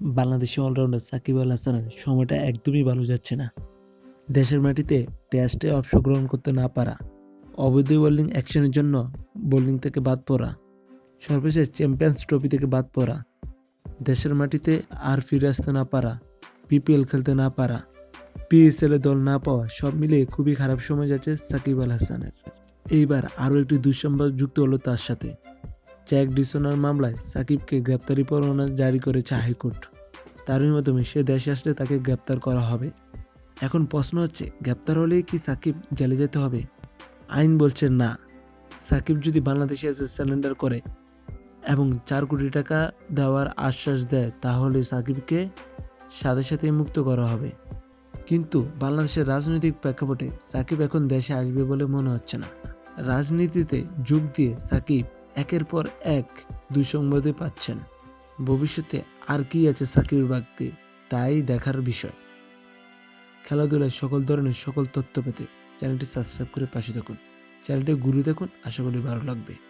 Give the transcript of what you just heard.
Bangladeshi allrounder Shakib Al হাসানের সময়টা একদমই ভালো যাচ্ছে না। দেশের মাটিতে টেস্টে অংশগ্রহণ করতে না পারা, অবৈধ বোলিং অ্যাকশনের জন্য বোলিং থেকে বাদ পড়া, সর্বশেষ চ্যাম্পিয়ন্স ট্রফি থেকে বাদ পড়া, দেশের মাটিতে আর ফিরে আসতে না পারা পিপিএল খেলতে না পারা পিএসএল দল না পাওয়া সব মিলিয়ে খুবই খারাপ সময় যাচ্ছে সাকিব আল হাসানের। এইবার আরও একটি দুঃসংবাদ যুক্ত হলো তার সাথে। জ্যাক ডিসোনার মামলায় সাকিবকে গ্রেপ্তারি পরোয়ানা জারি করেছে হাইকোর্ট তারই মাধ্যমে সে দেশে আসলে তাকে গ্রেপ্তার করা হবে। এখন প্রশ্ন হচ্ছে, গ্রেপ্তার হলেই কি সাকিব জেলে যেতে হবে? আইন বলছে না। সাকিব যদি বাংলাদেশে এসে স্যালেন্ডার করে এবং চার কোটি টাকা দেওয়ার আশ্বাস দেয়, তাহলে সাকিবকে সাথে সাথেই মুক্ত করা হবে। কিন্তু বাংলাদেশের রাজনৈতিক প্রেক্ষাপটে সাকিব এখন দেশে আসবে বলে মনে হচ্ছে না। রাজনীতিতে যোগ দিয়ে সাকিব একের পর এক দুই সংবাদে পাচ্ছেন। ভবিষ্যতে আর কি আছে সাকিব বাগকে তাই দেখার বিষয়। খেলাধুলায় সকল ধরনের সকল তথ্য পেতে চ্যানেলটি সাবস্ক্রাইব করে পাশে থাকুন। চ্যানেলটি ঘুরে দেখুন, আশা করি ভালো লাগবে।